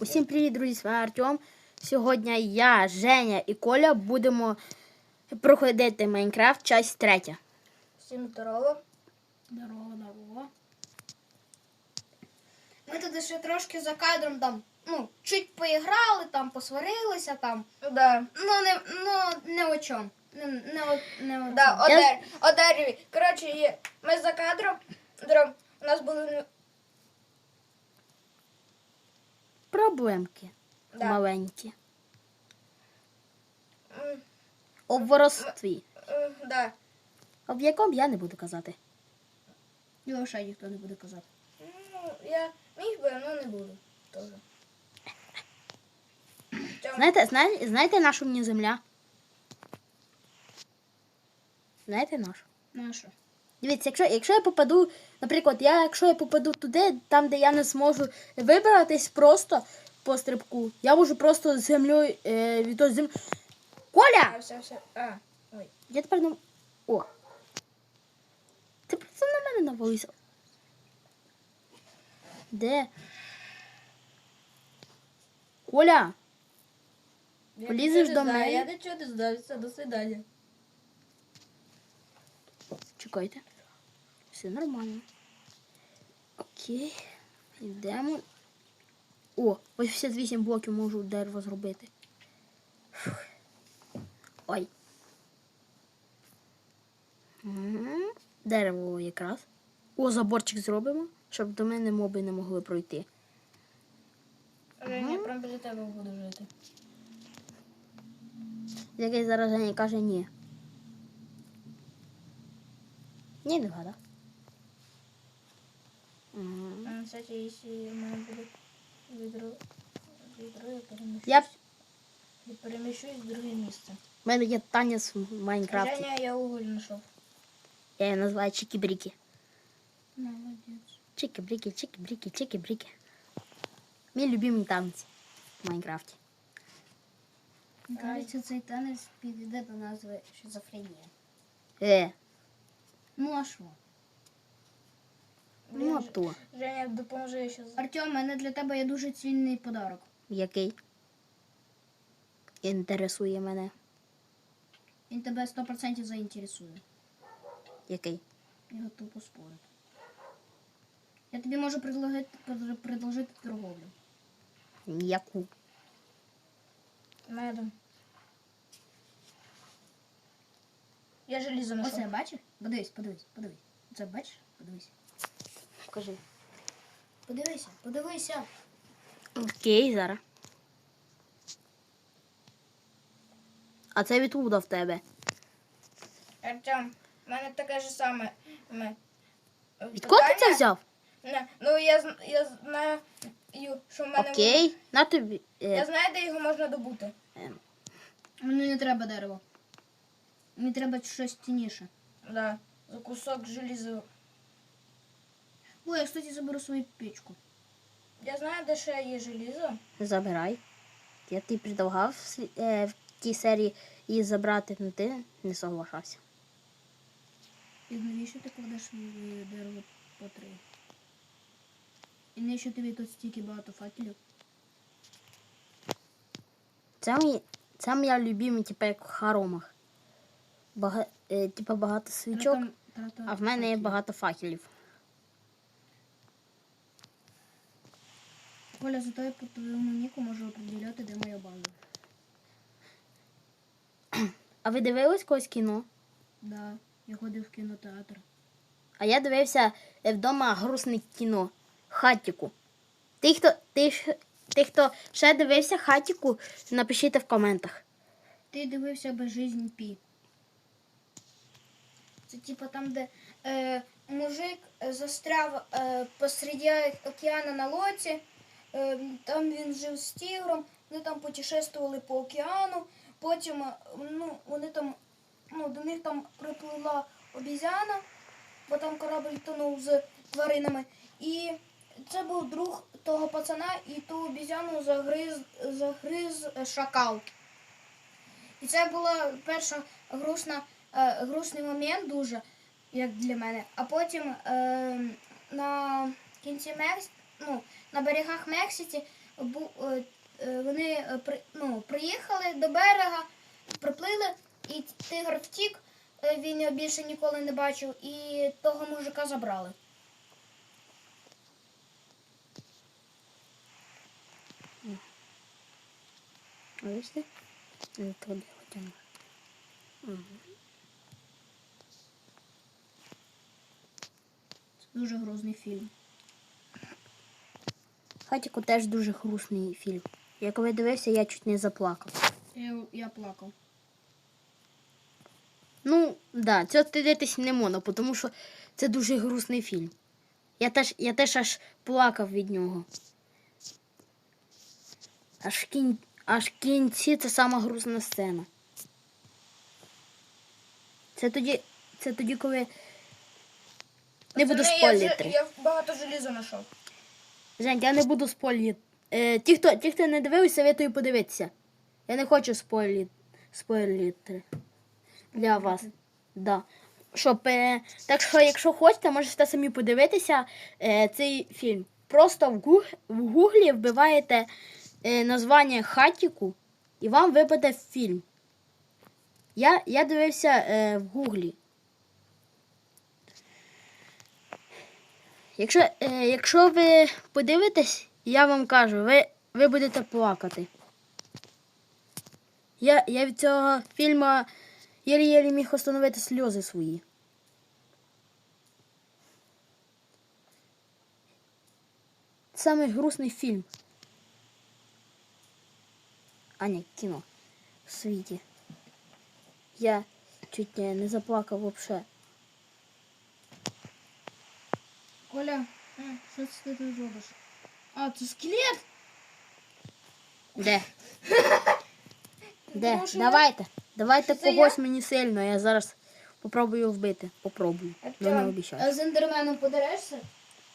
Усім привіт, друзі! З вами Артем. Сьогодні я, Женя і Коля будемо проходити Майнкрафт, часть третя. Всім здорово. Здорово, здорово. Ми туди ще трошки за кадром там, ну, чуть поіграли, там, посварилися там. Да. Ну, не, ну, не о чому. Не, не, о, не о Да, чому. о, Я- дер, о дереві. Коротше, є. ми за кадром, дром, у нас були не- Проблемки Да. маленькі. м, У воровстві. м, да. А в якому я не буду казати. Його ще ніхто не буде казати. Ну, я міг би, але не буду. Тоже. Знаєте, знаєте, знаєте нашу мені земля? Знаєте нашу? Ну, а що? Дивіться, якщо, якщо я попаду, наприклад, я, якщо я попаду туди, там, де я не зможу вибратись просто по стрибку, я можу просто з землею е, від того землі. Коля! А, все, все. А, ой. Я тепер не. О! Ти просто на мене навалився. Де? Коля! Я Полізеш до не мене? Я нічого не знаю, все, до свидання. Чекайте. Все нормально. Окей. Йдемо. О, 88 блоків можу дерево зробити. Фух. Ой. Дерево якраз. О, заборчик зробимо, щоб до мене моби не могли пройти. Я прям біля тебе буду жити. Який зараз Женя каже ні. Ні, не вгадав. М. Кстати, якщо в мене відро, відро я переміщусь. Я б- Я переміщусь в друге місце. У мене є танець в Майнкрафті. Женя, я уголь знайшов. Я її називаю чики-бріки. Молодець. Чики-бріки, чики-бріки, чики-бріки. Мій любимий танець в Майнкрафті. Мені кажеться, цей танець підійде до назви шизофренія. Е, Ну, а що? Ну а то. Женя, допоможи я щас. Артем, у мене для тебе є дуже цінний подарок. Який? Інтересує мене. Він тебе 100% заінтересує. Який? Я готов поспорити. Я тобі можу предложити, предложити торговлю. Яку? Медом. Я желізо Оце бачиш? Подивись, подивись, подивись. Оце бачиш? Подивись. Покажи. Подивися, подивися. Окей, зараз. А це відкуда в тебе? Артем, в мене таке ж саме. ме- Відколи ти це питання. взяв? Не, Ну, я, зн- я знаю, що в мене... Окей. На тобі. Я Е, знаю, де його можна добути. ем, Мені не треба дерево. Мені треба щось цінніше. Да. За кусок желіза. Ой, я, кстати, заберу свою печку. Я знаю, де ще є желізо. забирай. Я тобі предлагав в е, в тій серії її забрати, але ти не соглашався. І навіщо ти кладеш в дерево по три? І навіщо тобі тут стільки багато факелів? Це мій, це моя любима, типу, як в хоромах. Бага, е, типу, багато свічок, Трата- трата а в мене є факелів. багато факелів. Коля, зато я по твоєму ніку можу определяти, де моя база. А ви дивились когось кіно? Да, я ходив в кінотеатр. А я дивився е, вдома грустне кіно. Хатіку. Ти, хто, ти, ж- ти, хто ще дивився хатіку, напишіть в коментах. Ти дивився «Безжизнь Пі. Це типу там, де е, мужик е, застряв е, посереді океану на лоці. Е, там він жив з тігром, вони там путешествували по океану. Потім е, ну, вони там, ну, до них там приплила обізяна, бо там корабль тонув з тваринами. І це був друг того пацана, і ту обізяну загриз, загриз е, шакал. І це була перша грустна, е, грустний момент дуже, як для мене. А потім е, на кінці ну, на берегах Мексиці е, е, вони е, ну, приїхали до берега, приплили, і тигр втік, він його більше ніколи не бачив, і того мужика забрали. Бачите? Туди потягну. Дуже грозний фільм. Хатіку теж дуже грустний фільм. Я коли дивився, я чуть не заплакав. Я, я плакав. Ну, да, це дивитись не можна, тому що це дуже грустний фільм. Я теж, я теж аж плакав від нього. Аж в, кін... аж в кінці це сама грустна сцена. Це тоді, це тоді, коли. Не буду Пацани, я. Я багато желіза знайшов. Жень, я не буду спойлерити. Е, ті, хто, ті, хто не дивився, советую подивитися. Я не хочу спойлерити. спойлерити для вас. Да. Щоб, е, так що, якщо хочете, можете самі подивитися е, цей фільм. Просто в, гуг, в гуглі вбиваєте е, названня хатіку і вам випаде фільм. Я, я дивився е, в гуглі. Якщо, е, якщо ви подивитесь, я вам кажу, ви, ви будете плакати. Я, я від цього фільму єлі-єлі міг остановити сльози свої. Самий грустний фільм. А ні, кіно в світі. Я чуть не, не заплакав взагалі. Коля, що це ти тут робиш? А, це скелет? Де? Де? Що Давайте. Давайте Це когось мені сильно. Я зараз попробую вбити. Попробую. Ну не обіцяю. А з ендерменом подерешся?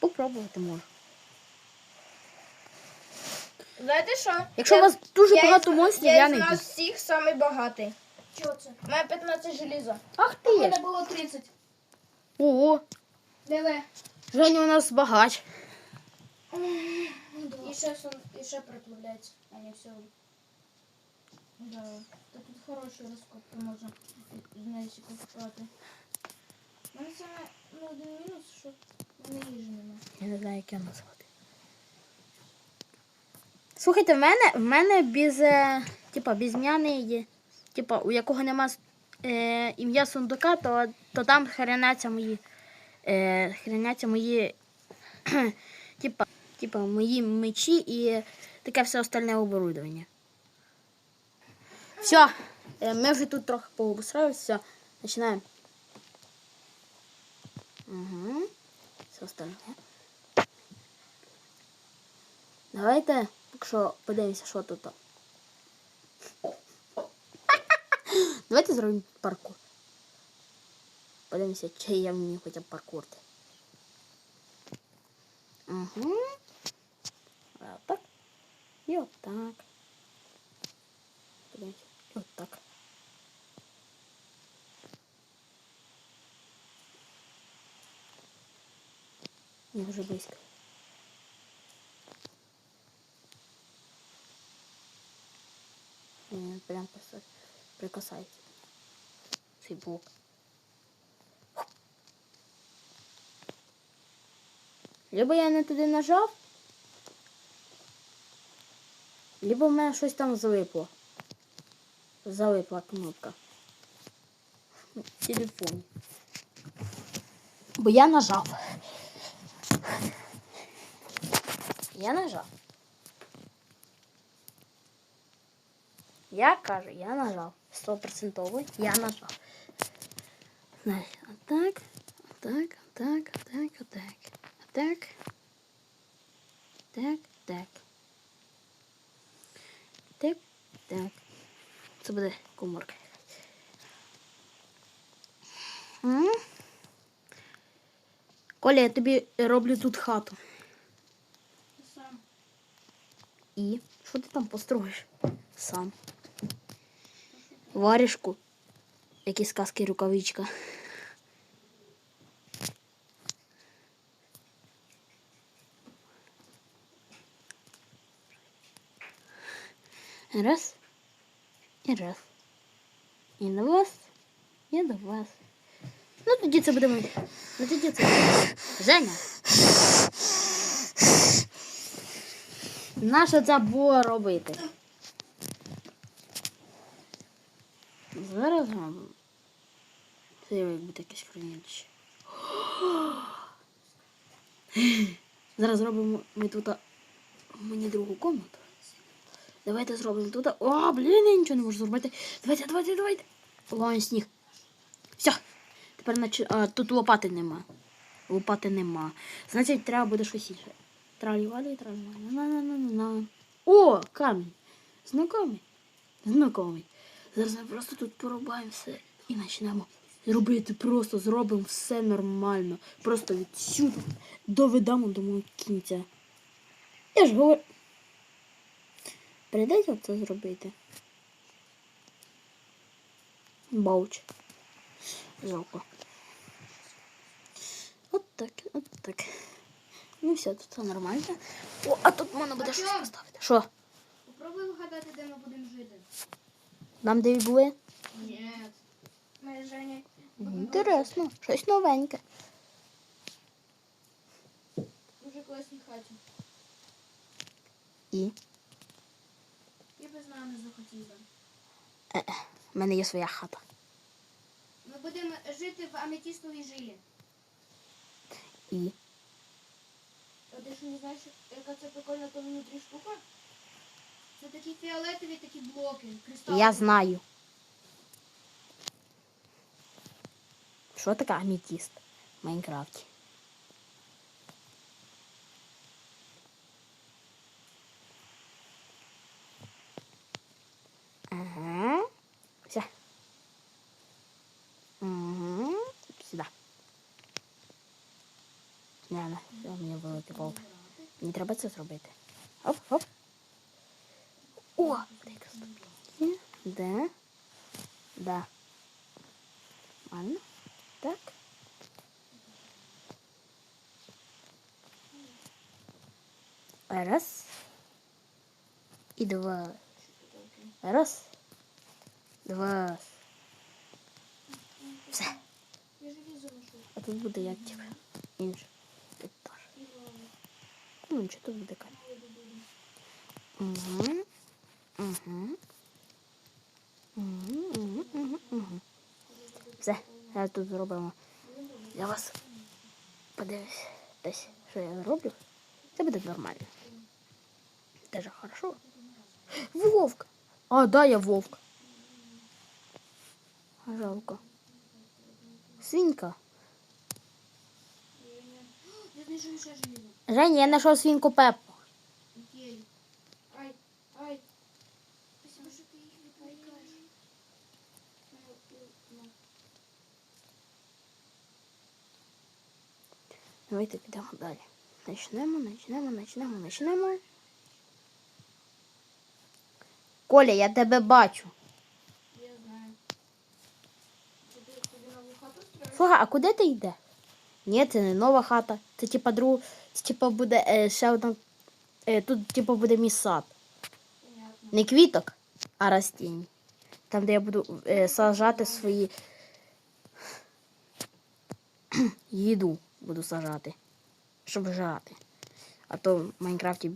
Попробувати можу. Знаєте що? Якщо Я- у вас дуже я багато із- монстрів, я, я із не нас всіх самий багатий. Чого це? У мене 15 желіза. Ах У ти! мене було 30. Ого, Диви. Женя у нас багач. І ще, сон- і ще приплавляється. А не все. Да. Тут хороший розкопки можна з неї купувати. У мене саме ну, один мінус, що в мене їжі немає. Я не знаю, як його назвати. Слухайте, в мене, в мене без, е, типа, безм'яний, є, типа, у якого нема е, ім'я сундука, то, то там храняться мої, е, храняться мої, типа, типа, мої мечі і таке все остальне оборудовання. Все, е, ми вже тут трохи пообустраюся, все, починаємо. Угу. Все остальне. Давайте, якщо подивимося, що тут. Давайте зробимо паркур. Подивимося, чи я вмію хоча б паркурти. Угу. Отак. І отак. Подивимося. І отак. Не дуже близько. Ні, прям просто прикасається. Цей блок. Либо я не туди нажав, либо в мене щось там залипло. Залипла кнопка. В телефоні. Бо я нажав. Я нажав. Я кажу, я нажав. Стопроцентово я нажав. Значить, отак, отак, отак, отак, отак. Отак. Так, так. Так, так. Це буде коморка. Коля, я тобі роблю тут хату. Сам. І що ти там построїш? Сам. Варішку. Які сказки рукавичка. Раз. І раз. І до вас. І до вас. Ну тоді це буде. ми. Ну тоді це буде. Женя. Наша це було робити. Зараз зробимо. Це якби таке хранилище. Зараз зробимо ми тут мені другу комнату. Давайте зробимо тут. О, блін, я нічого не можу зробити. Давайте, давайте, давайте. Ловим сніг. Все. Тепер начи... а, тут лопати нема. Лопати нема. Значить, треба буде щось інше. Тралі-валі, тралі-валі. На-на-на-на. О, камінь. Знакомий. Знакомий. Зараз ми просто тут порубаємо все і почнемо робити. Просто зробимо все нормально. Просто відсюди доведемо до мого кінця. Я ж говорю. Прийдеться це зробити. Бауч. Жалко. От так, от так. Ну все, тут все нормально. О, а тут можна буде щось поставити. Що? Попробуй вгадати, де ми будемо жити. Нам де були? Ні. Ми Інтересно, щось новеньке. дуже класній хаті. І Я би з нами захотіла. в мене є своя хата. Ми будемо жити в аметістовій жилі. І А ти що не знаєш, яка це прикольна то внутрі штука? Це такі фіолетові такі блоки, кристали. я знаю. Що таке аметіст в Майнкрафті? Ага. Все. Угу. Сюда. Не, не, все, мене великий волк. Мені треба це. Оп, оп. О, дай-ка ступінь. Да. Да. Ладно. Так. Раз. И два. Все. Я. А тут буде як типа. Інше. Тут теж. Ну, нічого тут буде камінь. Угу. Угу. Угу. Все, зараз тут зробимо. Я вас подивись десь, що я роблю. Це буде нормально. Даже хорошо. Вовк! А, да, я вовк. Жалко. Желізо. Женя, я знайшов свинку Пеппу. Давайте підемо далі. Начнемо, начнемо, начнемо, начнемо. Коля, я тебе бачу. Я знаю. Це ти тобі нову хату строїш? Слухай, а куди ти йдеш? Ні, це не нова хата. Це типа друг. Це типа буде е, ще одна. Е, тут типа буде мій сад. Не квіток, а растінь. Там, де я буду е, сажати свої їду буду сажати. Щоб жрати. А то в Майнкрафті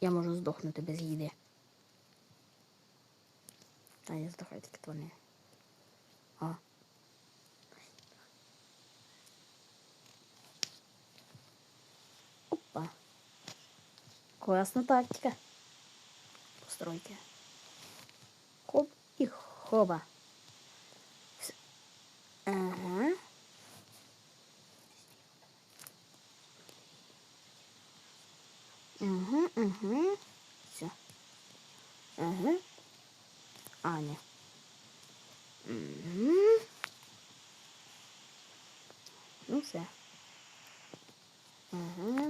я можу здохнути без їди. Та я здохаю тільки то Опа. Класна тактика. Постройки. Хоп и хоба. Ага. Угу, угу. Все. Ага. Аня. Угу. Ну все. Ага.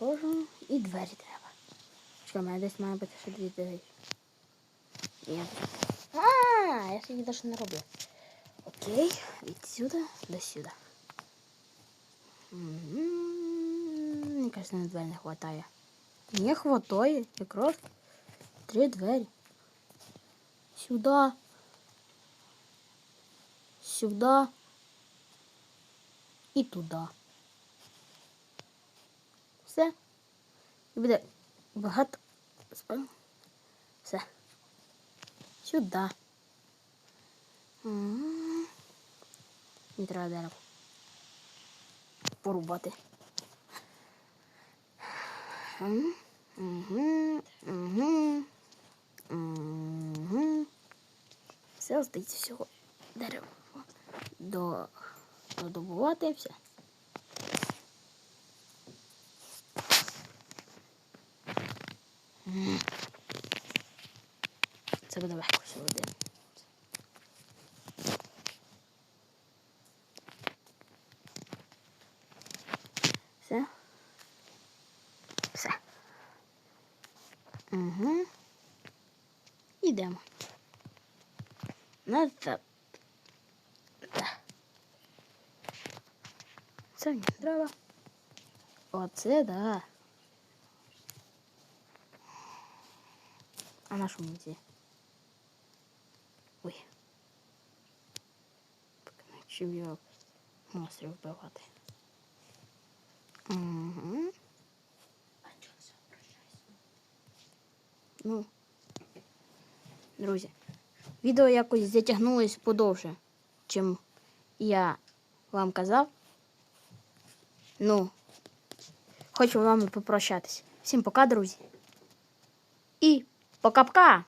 Заходжу. І двері треба. Чекай, мене десь має бути ще дві двері. Є. А, я собі навіть не роблю. Окей, відсюди до сюди. Мені кажется, на двері не хватає. Не хватає, якраз три двері. Сюда. Сюда. І туди. Все. І буде багато. Все. Сюди. Не треба дерево. Порубати. Мгм, мгм. Все, здається, всього дерево. До, додобувати все. М. Це буде легко сьогодні. Все. Все. Угу. Ідемо. Назад. Да. Це мені треба. Оце да. А на що мені ці? Ой. Чим я монстрів вбивати. Угу. Ну, друзі, відео якось затягнулось подовше, чим я вам казав. Ну, хочу з вами попрощатись. Всім пока, друзі. І пока-пока!